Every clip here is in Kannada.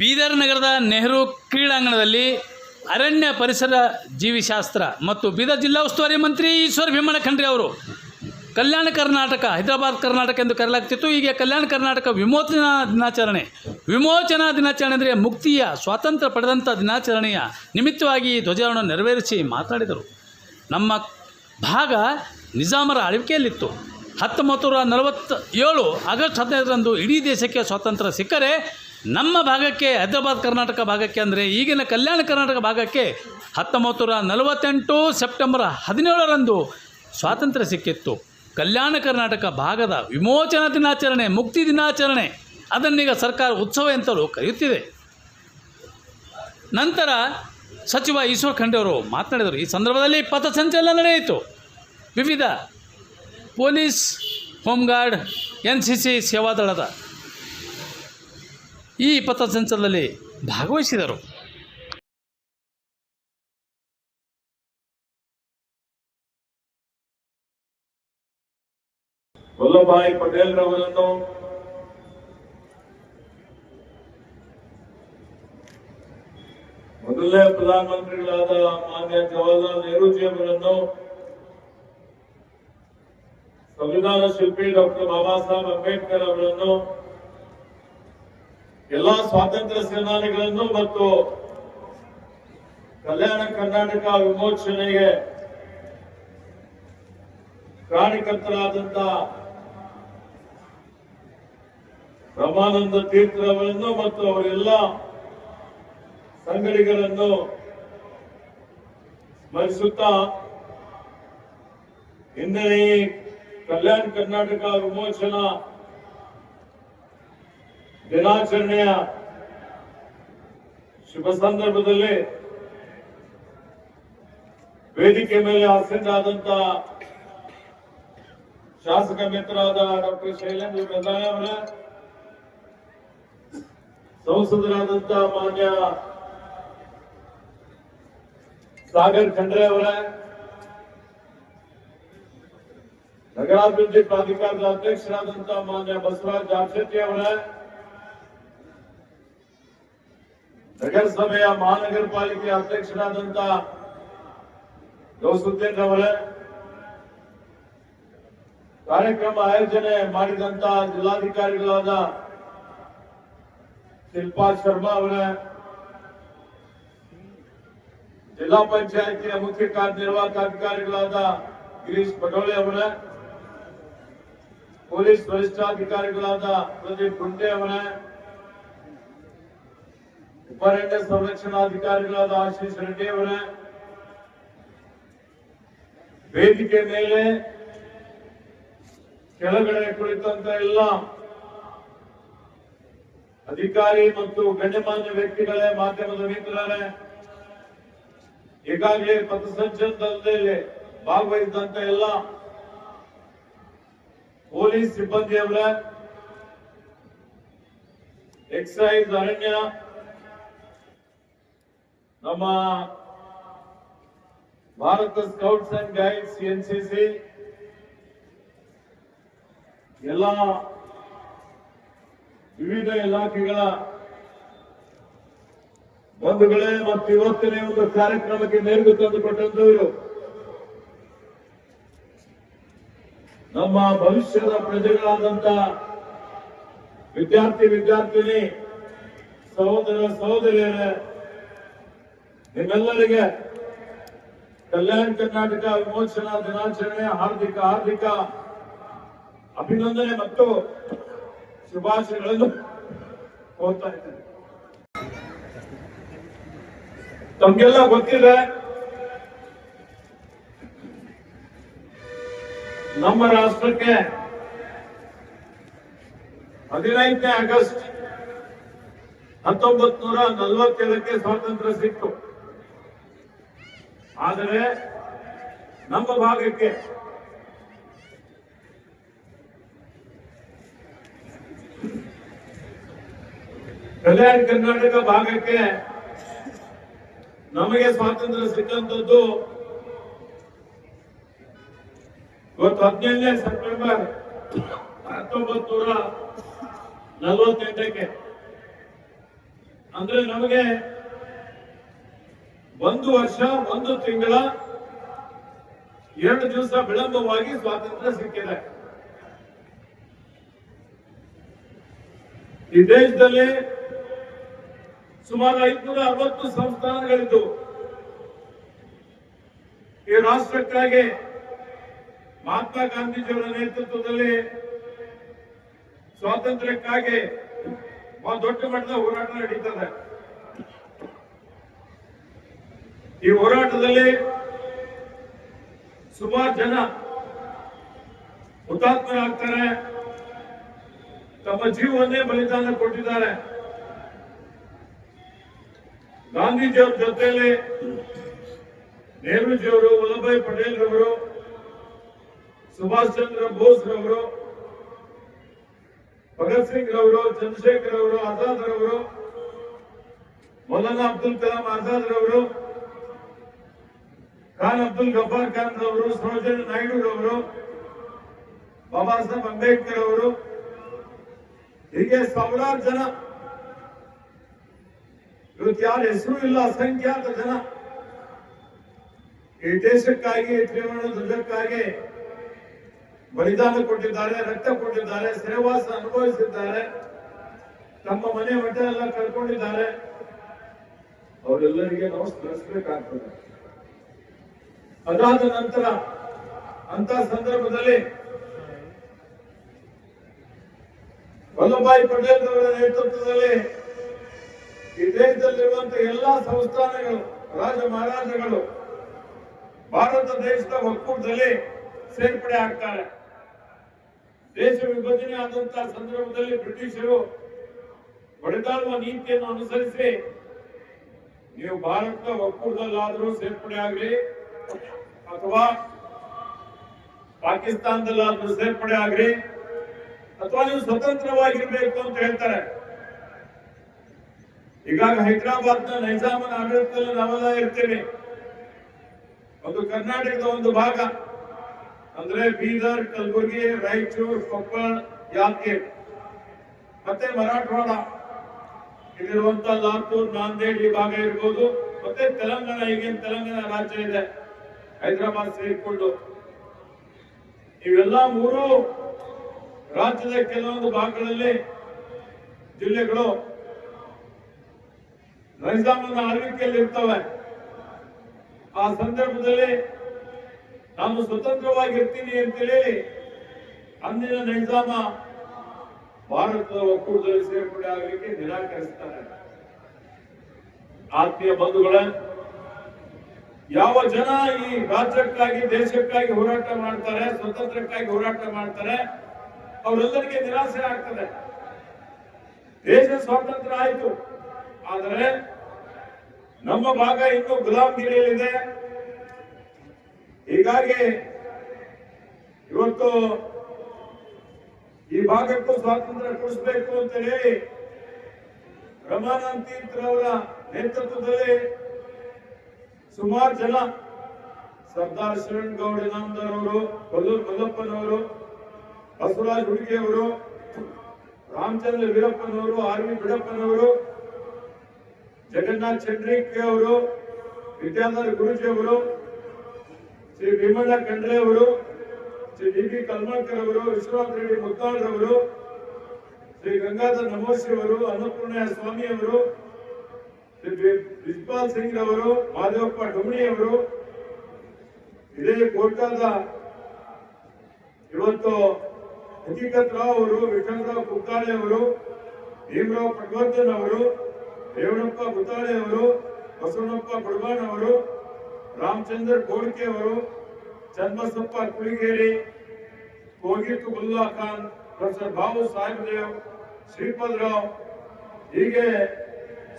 ಬೀದರ್ ನಗರದ ನೆಹರು ಕ್ರೀಡಾಂಗಣದಲ್ಲಿ ಅರಣ್ಯ ಪರಿಸರ ಜೀವಿಶಾಸ್ತ್ರ ಮತ್ತು ಬೀದರ್ ಜಿಲ್ಲಾ ಉಸ್ತುವಾರಿ ಮಂತ್ರಿ ಈಶ್ವರ್ ಭೀಮಣ್ಣ ಖಂಡ್ರಿ ಅವರು ಕಲ್ಯಾಣ ಕರ್ನಾಟಕ, ಹೈದರಾಬಾದ್ ಕರ್ನಾಟಕ ಎಂದು ಕರೆಯಲಾಗ್ತಿತ್ತು. ಈಗ ಕಲ್ಯಾಣ ಕರ್ನಾಟಕ ವಿಮೋಚನಾ ದಿನಾಚರಣೆ ವಿಮೋಚನಾ ದಿನಾಚರಣೆ ಅಂದರೆ ಮುಕ್ತಿಯ, ಸ್ವಾತಂತ್ರ್ಯ ಪಡೆದಂಥ ದಿನಾಚರಣೆಯ ನಿಮಿತ್ತವಾಗಿ ಧ್ವಜವನ್ನು ನೆರವೇರಿಸಿ ಮಾತನಾಡಿದರು. ನಮ್ಮ ಭಾಗ ನಿಜಾಮರ ಆಳ್ವಿಕೆಯಲ್ಲಿತ್ತು. ಹತ್ತೊಂಬತ್ತು ನೂರ ನಲವತ್ತ ಏಳು ಆಗಸ್ಟ್ ಹದಿನೈದರಂದು ಇಡೀ ದೇಶಕ್ಕೆ ಸ್ವಾತಂತ್ರ್ಯ ಸಿಕ್ಕರೆ, ನಮ್ಮ ಭಾಗಕ್ಕೆ ಹೈದರಾಬಾದ್, ಕರ್ನಾಟಕ ಭಾಗಕ್ಕೆ ಅಂದರೆ ಈಗಿನ ಕಲ್ಯಾಣ ಕರ್ನಾಟಕ ಭಾಗಕ್ಕೆ ಹತ್ತೊಂಬತ್ತು ನೂರ ನಲವತ್ತೆಂಟು ಸೆಪ್ಟೆಂಬರ್ ಹದಿನೇಳರಂದು ಸ್ವಾತಂತ್ರ್ಯ ಸಿಕ್ಕಿತ್ತು. ಕಲ್ಯಾಣ ಕರ್ನಾಟಕ ಭಾಗದ ವಿಮೋಚನಾ ದಿನಾಚರಣೆ, ಮುಕ್ತಿ ದಿನಾಚರಣೆ, ಅದನ್ನೀಗ ಸರ್ಕಾರ ಉತ್ಸವ ಎಂತಲೂ ಕರೆಯುತ್ತಿದೆ. ನಂತರ ಸಚಿವ ಈಶ್ವರ್ ಖಂಡೆ ಅವರು ಮಾತನಾಡಿದರು. ಈ ಸಂದರ್ಭದಲ್ಲಿ ಪಥಸಂಚಲನ ನಡೆಯಿತು. ವಿವಿಧ police, home guard N C C ಸೇವಾದಳದ ಈ ಪಥಸಂಚಲನದಲ್ಲಿ ಭಾಗವಹಿಸಿದರು. ವಲ್ಲಭಾಯಿ ಪಟೇಲ್ ರವರನ್ನು ಮೊದಲನೇ ಪ್ರಧಾನಮಂತ್ರಿಗಳಾದ ಮಾನ್ಯ ಜವಾಹರ್ಲಾಲ್ ನೆಹರೂಜಿ ಅವರನ್ನು ಸಂವಿಧಾನ ಶಿಲ್ಪಿ ಡಾಕ್ಟರ್ ಬಾಬಾ ಸಾಹೇಬ್ ಅಂಬೇಡ್ಕರ್ ಅವರನ್ನು ಎಲ್ಲಾ ಸ್ವಾತಂತ್ರ್ಯ ಸೇನಾನಿಗಳನ್ನು ಮತ್ತು ಕಲ್ಯಾಣ ಕರ್ನಾಟಕ ವಿಮೋಚನೆಗೆ ಕಾರಣಕರ್ತರಾದಂತ ರಮಾನಂದ ತೀರ್ಥರವರನ್ನು ಮತ್ತು ಅವರೆಲ್ಲ ಸಂಗಡಿಗರನ್ನು ಸ್ಮರಿಸುತ್ತಾ ಇಂದಿನ ಈ ಕಲ್ಯಾಣ ಕರ್ನಾಟಕ ವಿಮೋಚನಾ ದಿನಾಚರಣೆಯ ಶುಭ ಸಂದರ್ಭದಲ್ಲಿ ವೇದಿಕೆ ಮೇಲೆ ಆಸೀನರಾದಂತ ಶಾಸಕ ಮಿತ್ರರಾದ ಡಾಕ್ಟರ್ ಶೈಲೇಂದ್ರ ಪ್ರಧಾನ ಅವರ, ಸಂಸದರಾದಂತ ಮಾನ್ಯ ಸಾಗರ್ ಖಂಡ್ರೆ ಅವರ ನಗರಾಭಿವೃದ್ಧಿ ಪ್ರಾಧಿಕಾರದ ಅಧ್ಯಕ್ಷರಾದಂತ ಮಾನ್ಯ ಬಸವರಾಜ್ ಜಾರ್ಶೆಟ್ಟಿ ಅವರ ನಗರಸಭೆಯ ಮಹಾನಗರ ಪಾಲಿಕೆ ಅಧ್ಯಕ್ಷರಾದಂತ ಗೌಸುದ್ದೀನ್ ಅವರ ಕಾರ್ಯಕ್ರಮ ಆಯೋಜನೆ ಮಾಡಿದಂತ ಜಿಲ್ಲಾಧಿಕಾರಿಗಳಾದ ಶಿಲ್ಪಾ ಶರ್ಮಾ ಅವರ ಜಿಲ್ಲಾ ಪಂಚಾಯತಿಯ ಮುಖ್ಯ ಕಾರ್ಯನಿರ್ವಾಹಕ ಅಧಿಕಾರಿಗಳಾದ ಗಿರೀಶ್ ಪಟೋಳೆ ಅವರ ಪೊಲೀಸ್ ವರಿಷ್ಠಾಧಿಕಾರಿಗಳಾದ ಪ್ರದೀಪ್ ಗುಂಡೆ ಅವರ ಉಪಾರಣ್ಯ ಸಂರಕ್ಷಣಾಧಿಕಾರಿಗಳಾದ ಆಶೀಶ್ ರೆಡ್ಡಿ ಅವರ, ವೇದಿಕೆ ಮೇಲೆ ಕೆಳಗಡೆ ಕುಳಿತಂತ ಎಲ್ಲ ಅಧಿಕಾರಿ ಮತ್ತು ಗಣ್ಯಮಾನ್ಯ ವ್ಯಕ್ತಿಗಳೇ, ಮಾಧ್ಯಮದ ಮಿತ್ರರೇ ಈಗಾಗಲೇ ಪಥಸಂಚಲನದಲ್ಲಿ ಭಾಗವಹಿಸಿದಂತ ಎಲ್ಲ ಪೊಲೀಸ್ ಸಿಬ್ಬಂದಿಯವರ ಎಕ್ಸೈಸ್ ಅರಣ್ಯ. ನಮ್ಮ Bharat scouts and guides NCC ಎಲ್ಲ ವಿವಿಧ ಇಲಾಖೆಗಳ ಬಂಧುಗಳೇ ಮತ್ತು ಇವತ್ತಿನ ಒಂದು ಕಾರ್ಯಕ್ರಮಕ್ಕೆ ಮೆರುಗು ತಂದುಕೊಟ್ಟಂತವರು ನಮ್ಮ ಭವಿಷ್ಯದ ಪ್ರಜೆಗಳಾದಂತ ವಿದ್ಯಾರ್ಥಿ ವಿದ್ಯಾರ್ಥಿನಿ, ಸಹೋದರ ಸಹೋದರಿಯರೇ, ನಿಮ್ಮೆಲ್ಲರಿಗೆ ಕಲ್ಯಾಣ ಕರ್ನಾಟಕ ವಿಮೋಚನಾ ದಿನಾಚರಣೆ, ಹಾರ್ದಿಕ ಹಾರ್ದಿಕ ಅಭಿನಂದನೆ ಮತ್ತು ಶುಭಾಶಯಗಳನ್ನು ಕೋರ್ತಾ ಇದ್ದೇನೆ. ತಮ್ಗೆಲ್ಲ ಗೊತ್ತಿದೆ ನಮ್ಮ ರಾಷ್ಟ್ರಕ್ಕೆ ಹದಿನೈದನೇ ಆಗಸ್ಟ್ ಹತ್ತೊಂಬತ್ ನೂರ ನಲವತ್ತೇಳಕ್ಕೆ ಸ್ವಾತಂತ್ರ್ಯ ಸಿಕ್ತು. ಆದರೆ ನಮ್ಮ ಭಾಗಕ್ಕೆ ಕಲ್ಯಾಣ ಕರ್ನಾಟಕ ಭಾಗಕ್ಕೆ ನಮಗೆ ಸ್ವಾತಂತ್ರ್ಯ ಸಿಕ್ಕಂತದ್ದು ಇವತ್ತು ಹದಿನೇಳನೇ ಸೆಪ್ಟೆಂಬರ್ ಹತ್ತೊಂಬತ್ ನೂರ ನಲವತ್ತೆಂಟಕ್ಕೆ. ಅಂದ್ರೆ ನಮಗೆ ಒಂದು ವರ್ಷ, ಒಂದು ತಿಂಗಳ, ಎರಡು ದಿವಸ ವಿಳಂಬವಾಗಿ ಸ್ವಾತಂತ್ರ್ಯ ಸಿಕ್ಕಿದೆ. ಈ ದೇಶದಲ್ಲಿ ಸುಮಾರು ಐದುನೂರ ಅರವತ್ತು ಸಂಸ್ಥಾನಗಳಿದ್ದು ಈ ರಾಷ್ಟ್ರಕ್ಕಾಗಿ ಮಹಾತ್ಮ ಗಾಂಧೀಜಿಯವರ ನೇತೃತ್ವದಲ್ಲಿ ಸ್ವಾತಂತ್ರ್ಯಕ್ಕಾಗಿ ಬಹಳ ದೊಡ್ಡ ಮಟ್ಟದ ಹೋರಾಟ ನಡೀತದೆ. ಈ ಹೋರಾಟದಲ್ಲಿ ಸುಮಾರು ಜನ ಹುತಾತ್ಮರಾಗ್ತಾರೆ. ತಮ್ಮ ಜೀವವನ್ನೇ ಬಲಿದಾನ ಕೊಟ್ಟಿದ್ದಾರೆ. ಗಾಂಧೀಜಿಯವರ ಜೊತೆಯಲ್ಲಿ ನೆಹರೂಜಿಯವರು ವಲ್ಲಭಾಯಿ ಪಟೇಲ್ ರವರು ಸುಭಾಷ್ ಚಂದ್ರ ಬೋಸ್ ರವರು, ಭಗತ್ ಸಿಂಗ್ ರವರು, ಚಂದ್ರಶೇಖರ್ ಅವರು ಆಜಾದ್ ರವರು, ಮೌಲಾನಾ ಅಬ್ದುಲ್ ಕಲಾಂ ಆಜಾದ್ ರವರು, ಖಾನ್ ಅಬ್ದುಲ್ ಗಫಾರ್ ಖಾನ್ ರವರು, ಸರೋಜಿನಿ ನಾಯ್ಡು ರವರು, ಬಾಬಾ ಸಾಹೇಬ್ ಅಂಬೇಡ್ಕರ್ ಅವರು ಹೀಗೆ ಸಾವಿರಾರು ಜನ. ಇವತ್ತು ಯಾರ ಹೆಸರು ಇಲ್ಲ, ಅಸಂಖ್ಯಾತ ಜನ. ಈ ದೇಶಕ್ಕಾಗಿ ತ್ರಿವರ್ಣ ಧ್ವಜಕ್ಕಾಗಿ ಬಲಿದಾನ ಕೊಟ್ಟಿದ್ದಾರೆ, ರಕ್ತ ಕೊಟ್ಟಿದ್ದಾರೆ ಸೇವಾಸ ಅನುಭವಿಸಿದ್ದಾರೆ. ತಮ್ಮ ಮನೆ ಮಠ ಎಲ್ಲ ಕಳ್ಕೊಂಡಿದ್ದಾರೆ. ಅವರೆಲ್ಲರಿಗೆ ನಾವು ಸ್ಮರಿಸಬೇಕಾಗ್ತದೆ. ಅದಾದ ನಂತರ ಅಂತ ಸಂದರ್ಭದಲ್ಲಿ ವಲ್ಲಭಾಯಿ ಪಟೇಲ್ ಅವರ ನೇತೃತ್ವದಲ್ಲಿ ಈ ದೇಶದಲ್ಲಿರುವಂತಹ ಎಲ್ಲಾ ಸಂಸ್ಥಾನಗಳು, ರಾಜ ಮಹಾರಾಜಗಳು, ಭಾರತ ದೇಶದ ಒಕ್ಕೂಟದಲ್ಲಿ ಸೇರ್ಪಡೆ ಆಗ್ತಾರೆ. ದೇಶ ವಿಭಜನೆ ಆದಂತಹ ಸಂದರ್ಭದಲ್ಲಿ ಬ್ರಿಟಿಷರು ಹೊಡೆದಾಡುವ ನೀತಿಯನ್ನು ಅನುಸರಿಸಿ ನೀವು ಭಾರತ ಒಕ್ಕೂಟದಲ್ಲಾದರೂ ಸೇರ್ಪಡೆ ಆಗಲಿ, ಅಥವಾ ಪಾಕಿಸ್ತಾನದಲ್ಲಾದ್ರೂ ಸೇರ್ಪಡೆ ಆಗಲಿ, ಅಥವಾ ನೀವು ಸ್ವತಂತ್ರವಾಗಿರ್ಬೇಕು ಅಂತ ಹೇಳ್ತಾರೆ. ಈಗಾಗ ಹೈದರಾಬಾದ್ನ ನೈಜಾಮನ ಆಡಳಿತದಲ್ಲಿ ನಾವೆಲ್ಲ ಇರ್ತೇವೆ. ಒಂದು ಕರ್ನಾಟಕದ ಒಂದು ಭಾಗ. ಅಂದ್ರೆ ಬೀದರ್, ಕಲಬುರಗಿ, ರಾಯಚೂರು ಕೊಪ್ಪಳ ಯಾದಗಿರಿ ಮತ್ತೆ ಮರಾಠವಾಡ. ಇಲ್ಲಿರುವಂತ ಲಾತೂರ್ ನಾಂದೇಡ್ ಈ ಭಾಗ ಇರ್ಬೋದು. ಮತ್ತೆ ತೆಲಂಗಾಣ, ಈಗಿನ ತೆಲಂಗಾಣ ರಾಜ್ಯ ಇದೆ. ಹೈದರಾಬಾದ್ ಸೇರಿಕೊಂಡು ಇವೆಲ್ಲ ಮೂರು ರಾಜ್ಯದ ಕೆಲವೊಂದು ಭಾಗಗಳಲ್ಲಿ ಜಿಲ್ಲೆಗಳು ನೈಜಾಮನ ಆಳ್ವಿಕೆಯಲ್ಲಿ ಇರ್ತವೆ ಆ ಸಂದರ್ಭದಲ್ಲಿ ನಾನು ಸ್ವತಂತ್ರವಾಗಿರ್ತೀನಿ ಅಂತೇಳಿ ಅಂದಿನ ನಿಜಾಮ ಭಾರತದ ಒಕ್ಕೂಟದಲ್ಲಿ ಸೇರ್ಪಡೆ ಆಗಲಿಕ್ಕೆ ನಿರಾಕರಿಸ್ತಾರೆ. ಆತ್ಮೀಯ ಬಂಧುಗಳ, ಯಾವ ಜನ ಈ ರಾಜ್ಯಕ್ಕಾಗಿ, ದೇಶಕ್ಕಾಗಿ ಹೋರಾಟ ಮಾಡ್ತಾರೆ ಸ್ವತಂತ್ರಕ್ಕಾಗಿ ಹೋರಾಟ ಮಾಡ್ತಾರೆ, ಅವರೆಲ್ಲರಿಗೆ ನಿರಾಸೆ ಆಗ್ತದೆ. ದೇಶ ಸ್ವಾತಂತ್ರ್ಯ ಆಯ್ತು. ಆದರೆ ನಮ್ಮ ಭಾಗ ಇನ್ನೂ ಗುಲಾಮಗಿರಿಯಲ್ಲಿದೆ ಹೀಗಾಗಿ ಇವತ್ತು ಈ ಭಾಗಕ್ಕೂ ಸ್ವಾತಂತ್ರ್ಯ ಕೊಡಿಸ್ಬೇಕು ಅಂತ ಹೇಳಿ ರಮಾನಂದ್ ತೀರ್ಥರವರ ನೇತೃತ್ವದಲ್ಲಿ ಸುಮಾರು ಜನ ಸರ್ದಾರ್ ಶರಣ್ ಗೌಡ ಇನಾಮದಾರ್ ಅವರು ಕೊಲ್ಲೂರು ಮಲ್ಲಪ್ಪನವರು ಬಸವರಾಜ್ ಹುಡುಗಿಯವರು, ರಾಮಚಂದ್ರ ವೀರಪ್ಪನವರು, ಆರ್ ವಿ ಬಿಡಪ್ಪನವರು, ಜಗನ್ನಾಥ್ ಚಂದ್ರಿಕೆ ಅವರು, ವಿದ್ಯಾಧರ್ ಗುರುಜಿ ಅವರು ಶ್ರೀ ಭೀಮಣ್ಣ ಖಂಡ್ರೆ ಅವರು, ಶ್ರೀ ಡಿ ಬಿ ಕಲ್ಮಾಳ್ಕರ್ ಅವರು ವಿಶ್ವನಾಥ್ ರೆಡ್ಡಿ ಮುತ್ತಾಳ್ರವರು ಶ್ರೀ ಗಂಗಾಧರ್ ನಮೋಶಿ ಅವರು ಅನ್ನಪೂರ್ಣ ಸ್ವಾಮಿ ಅವರು, ಶ್ರೀ ಬಿಜ್ಪಾಲ್ ಸಿಂಗ್ ಅವರು ಮಾದೇವಪ್ಪ ಡೊಮಣಿ ಅವರು, ಇದೇ ಕೋಟಾದ ಇವತ್ತು ಹಕೀಕತ್ ರಾವ್ ಅವರು, ವಿಠಲರಾವ್ ಕುಕ್ಕಾಳೆ ಅವರು, ಭೀಮರಾವ್ ಪಟ್ವರ್ಧನ್ ಅವರು, ರೇವಣಪ್ಪ ಗುತ್ತಾಳೆ ಅವರು ಬಸವನಪ್ಪ ಬಡಬಾಣ್ ಅವರು ರಾಮಚಂದ್ರ ಅವರು ಚನ್ನಬಸಪ್ಪ ಕುಳಿಗೇರಿ ಕೋಗಿತ್ತು ಗುಲ್ಲಾ ಖಾನ್, ಪ್ರೊಫೆಸರ್ ಬಾಬು ಸಾಹೇಬ್ ದೇವ್ ಶ್ರೀಪದ್ ರಾವ್, ಹೀಗೆ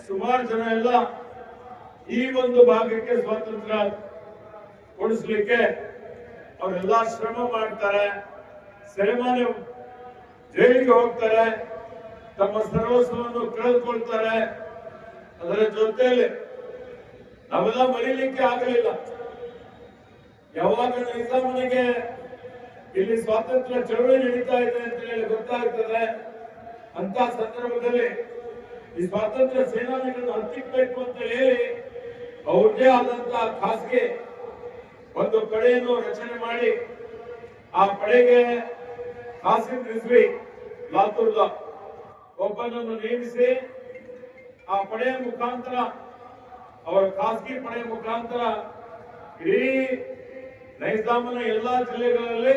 ಸುಮಾರು ಜನ ಎಲ್ಲ ಈ ಒಂದು ಭಾಗಕ್ಕೆ ಸ್ವಾತಂತ್ರ್ಯ ಕೊಡಿಸ್ಲಿಕ್ಕೆ ಅವರೆಲ್ಲ ಶ್ರಮ ಮಾಡ್ತಾರೆ, ಸೆರೆಮಾನ ಜೈಲಿಗೆ ಹೋಗ್ತಾರೆ, ತಮ್ಮ ಸರ್ವಸ್ವವನ್ನು ಕಳೆದುಕೊಳ್ತಾರೆ. ಅದರ ಜೊತೆಯಲ್ಲಿ ನಾವೆಲ್ಲ ಮರೀಲಿಕ್ಕೆ ಆಗಲಿಲ್ಲ. ಯಾವಾಗ ಮನೆಗೆ ಇಲ್ಲಿ ಸ್ವಾತಂತ್ರ್ಯ ಚಳವಳಿ ನಡೀತಾ ಇದೆ ಅಂತ ಹೇಳಿ ಗೊತ್ತಾಗ್ತದೆ. ಅಂತ ಸಂದರ್ಭದಲ್ಲಿ ಈ ಸ್ವಾತಂತ್ರ್ಯ ಸೇನಾನಿಗಳನ್ನು ಹತ್ತಿಕ್ಬೇಕು ಅಂತ ಹೇಳಿ ಅವ್ರದೇ ಆದಂತಹ ಖಾಸಗಿ ಒಂದು ಪಡೆಯನ್ನು ರಚನೆ ಮಾಡಿ ಆ ಪಡೆಗೆ ಖಾಸಗಿ ರಿಜ್ವಿ ಲಾತೂರ್ದ ಒಬ್ಬನನ್ನು ನೇಮಿಸಿ ಆ ಪಡೆಯ ಮುಖಾಂತರ ಅವರ ಖಾಸಗಿ ಪಡೆಯ ಮುಖಾಂತರ ಇಡೀ ನೈಜಾಮನ ಎಲ್ಲಾ ಜಿಲ್ಲೆಗಳಲ್ಲಿ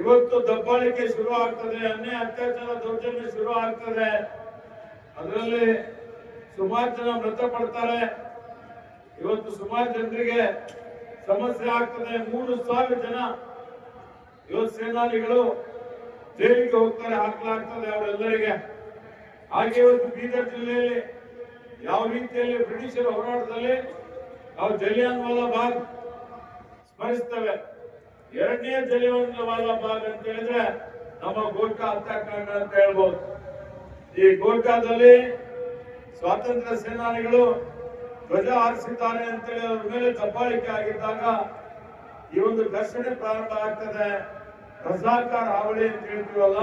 ಇವತ್ತು ದಬ್ಬಾಳಿಕೆ ಶುರು ಆಗ್ತದೆ, ಅನ್ಯಾಯ ಅತ್ಯಾಚಾರ ದೌರ್ಜನ್ಯ ಶುರು ಆಗ್ತದೆ. ಅದರಲ್ಲಿ ಸುಮಾರು ಜನ ಮೃತಪಡ್ತಾರೆ. ಇವತ್ತು ಸುಮಾರು ಜನರಿಗೆ ಸಮಸ್ಯೆ ಆಗ್ತದೆ. ಮೂರು ಸಾವಿರ ಜನ ಇವತ್ತು ಸೇನಾನಿಗಳು ಜೈಲಿಗೆ ಹೋಗ್ತಾರೆ, ಹಾಕಲಾಗ್ತದೆ ಅವರೆಲ್ಲರಿಗೆ. ಹಾಗೆ ಇವತ್ತು ಬೀದರ್ ಜಿಲ್ಲೆಯಲ್ಲಿ ಯಾವ ರೀತಿಯಲ್ಲಿ ಬ್ರಿಟಿಷರ ಹೋರಾಟದಲ್ಲಿ ನಾವು ಜಲಿಯನ್ ವಾಲಾ ಬಾಗ್ ಸ್ಮರಿಸ್ತೇವೆ. ಎರಡನೇ ಜಲಿಯನ್ ವಾಲಾ ಬಾಗ್ ಅಂತ ಹೇಳಿದ್ರೆ ನಮ್ಮ ಗೋರ್ಖಾ ಹತ್ಯಾಕಾಂಡ ಅಂತ ಹೇಳ್ಬೋದು. ಈ ಗೋರ್ಖಾದಲ್ಲಿ ಸ್ವಾತಂತ್ರ್ಯ ಸೇನಾನಿಗಳು ಧ್ವಜ ಹಾರಿಸಿದ್ದಾರೆ ಅಂತೇಳಿ ಅವ್ರ ಮೇಲೆ ದಬ್ಬಾಳಿಕೆ ಆಗಿದ್ದಾಗ ಈ ಒಂದು ಘರ್ಷಣೆ ಪ್ರಾರಂಭ ಆಗ್ತದೆ. ರಜಾಕಾರ್ ಹಾವಳಿ ಅಂತ ಹೇಳ್ತೀವಲ್ಲ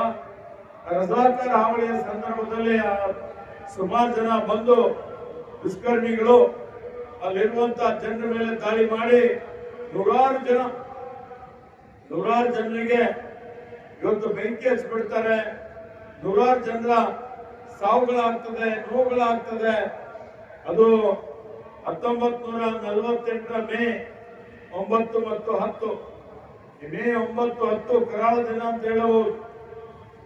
ರಜಾಕಾರ ಹಾವಳಿಯ ಸಂದರ್ಭದಲ್ಲಿ ಸುಮಾರು ಜನ ಬಂದು ದುಷ್ಕರ್ಮಿಗಳು ಅಲ್ಲಿರುವಂತ ಜನರ ಮೇಲೆ ದಾಳಿ ಮಾಡಿ ನೂರಾರು ಜನ, ನೂರಾರು ಜನರಿಗೆ ಇವತ್ತು ಬೆಂಕಿ ಹಚ್ಚಿಬಿಡ್ತಾರೆ. ನೂರಾರು ಜನರ ಸಾವುಗಳಾಗ್ತದೆ, ನೋವುಗಳಾಗ್ತದೆ. ಅದು ಹತ್ತೊಂಬತ್ ನೂರ ನಲವತ್ತೆಂಟರ ಮೇ ಒಂಬತ್ತು ಮತ್ತು ಹತ್ತು. ಮೇ ಒಂಬತ್ತು ಹತ್ತು ಕರಾಳ ದಿನ ಅಂತ ಹೇಳಬಹುದು.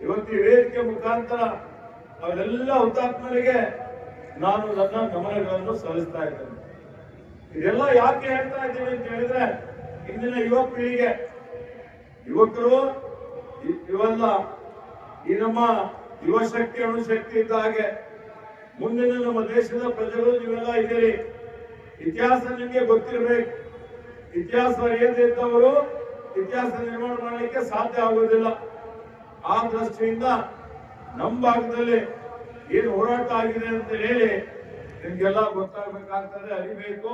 ಇವತ್ತು ವೇದಿಕೆ ಮುಖಾಂತರ ಅವರೆಲ್ಲ ಹುತಾತ್ಮರಿಗೆ ನಾನು ನನ್ನ ಗಮನಗಳನ್ನು ಸಲ್ಲಿಸ್ತಾ ಇದ್ದೇನೆ. ಇದೆಲ್ಲ ಯಾಕೆ ಹೇಳ್ತಾ ಇದ್ದೀವಿ ಅಂತ ಹೇಳಿದ್ರೆ, ಇಂದಿನ ಯುವ ಪೀಳಿಗೆ, ಯುವಕರು ಇವೆಲ್ಲ ಈ ನಮ್ಮ ಯುವಶಕ್ತಿ ಅಣುಶಕ್ತಿ ಇದ್ದ ಹಾಗೆ ಮುಂದಿನ ನಮ್ಮ ದೇಶದ ಪ್ರಜೆಗಳು ನೀವೆಲ್ಲ ಇದ್ದೀರಿ. ಇತಿಹಾಸ ನಿಮಗೆ ಗೊತ್ತಿರಬೇಕು. ಇತಿಹಾಸ ಅರಿಯದೇ ಇದ್ದವರು ಇತಿಹಾಸ ನಿರ್ಮಾಣ ಮಾಡಲಿಕ್ಕೆ ಸಾಧ್ಯ ಆಗುವುದಿಲ್ಲ. ಆ ದೃಷ್ಟಿಯಿಂದ ನಮ್ಮ ಭಾಗದಲ್ಲಿ ಏನು ಹೋರಾಟ ಆಗಿದೆ ಅಂತ ಹೇಳಿ ನಿಮ್ಗೆಲ್ಲ ಗೊತ್ತಾಗಬೇಕಾಗ್ತದೆ, ಅರಿಬೇಕು.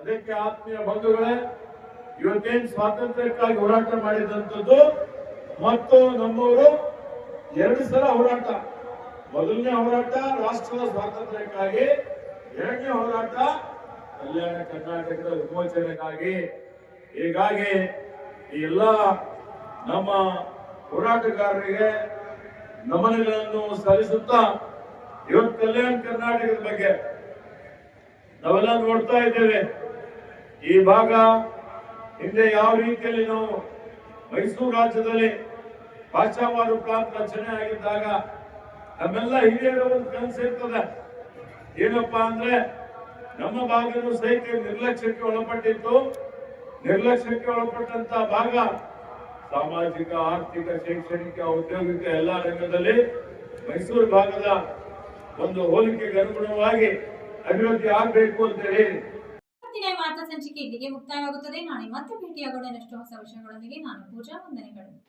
ಅದಕ್ಕೆ ಆತ್ಮೀಯ ಬಂಧುಗಳೇ, ಇವತ್ತೇನು ಸ್ವಾತಂತ್ರ್ಯಕ್ಕಾಗಿ ಹೋರಾಟ ಮಾಡಿದಂಥದ್ದು, ಮತ್ತು ನಮ್ಮವರು ಎರಡು ಸಲ ಹೋರಾಟ. ಮೊದಲನೇ ಹೋರಾಟ ರಾಷ್ಟ್ರದ ಸ್ವಾತಂತ್ರ್ಯಕ್ಕಾಗಿ, ಎರಡನೇ ಹೋರಾಟ ಕಲ್ಯಾಣ ಕರ್ನಾಟಕದ ವಿಮೋಚನೆಗಾಗಿ ಹೀಗಾಗಿ ಈ ಎಲ್ಲ ನಮ್ಮ ಹೋರಾಟಗಾರರಿಗೆ ನಮನಗಳನ್ನು ಸಲ್ಲಿಸುತ್ತಾ ಇವತ್ತು ಕಲ್ಯಾಣ ಕರ್ನಾಟಕದ ಬಗ್ಗೆ ನಾವೆಲ್ಲ ನೋಡ್ತಾ ಇದ್ದೇವೆ. ಈ ಭಾಗ ಹಿಂದೆ ಯಾವ ರೀತಿಯಲ್ಲಿ ನಾವು ಮೈಸೂರು ರಾಜ್ಯದಲ್ಲಿ ಭಾಷಾವಾರು ಪ್ರಾಂತ ರಚನೆ ಆಗಿದ್ದಾಗ ನಮ್ಮೆಲ್ಲ ಹಿರಿಯರ ಒಂದು ಕನಸು ಇರ್ತದೆ. ಏನಪ್ಪಾ ಅಂದ್ರೆ ನಮ್ಮ ಭಾಗನೂ ಸಹಿತ ನಿರ್ಲಕ್ಷ್ಯಕ್ಕೆ ಒಳಪಟ್ಟಿತ್ತು. ನಿರ್ಲಕ್ಷ್ಯಕ್ಕೆ ಒಳಪಟ್ಟಂತ ಭಾಗ ಸಾಮಾಜಿಕ, ಆರ್ಥಿಕ, ಶೈಕ್ಷಣಿಕ, ಔದ್ಯೋಗಿಕ ಎಲ್ಲಾ ರಂಗದಲ್ಲಿ ಮೈಸೂರು ಭಾಗದ ಒಂದು ಹೋಲಿಕೆಗೆ ಅನುಗುಣವಾಗಿ ಅಭಿವೃದ್ಧಿ ಆಗಬೇಕು ಅಂತ ಹೇಳಿ. ವಾರ್ತಾ ಸಂಚಿಕೆ ಇಲ್ಲಿಗೆ ಮುಕ್ತಾಯವಾಗುತ್ತದೆ. ನಾಳೆ ಮತ್ತೆ ಭೇಟಿಯಾಗೋಣ. ಹೊಸ ವಿಷಯಗಳೊಂದಿಗೆ ನಾನು ಪೂಜಾ ವಂದನೆಗಳು.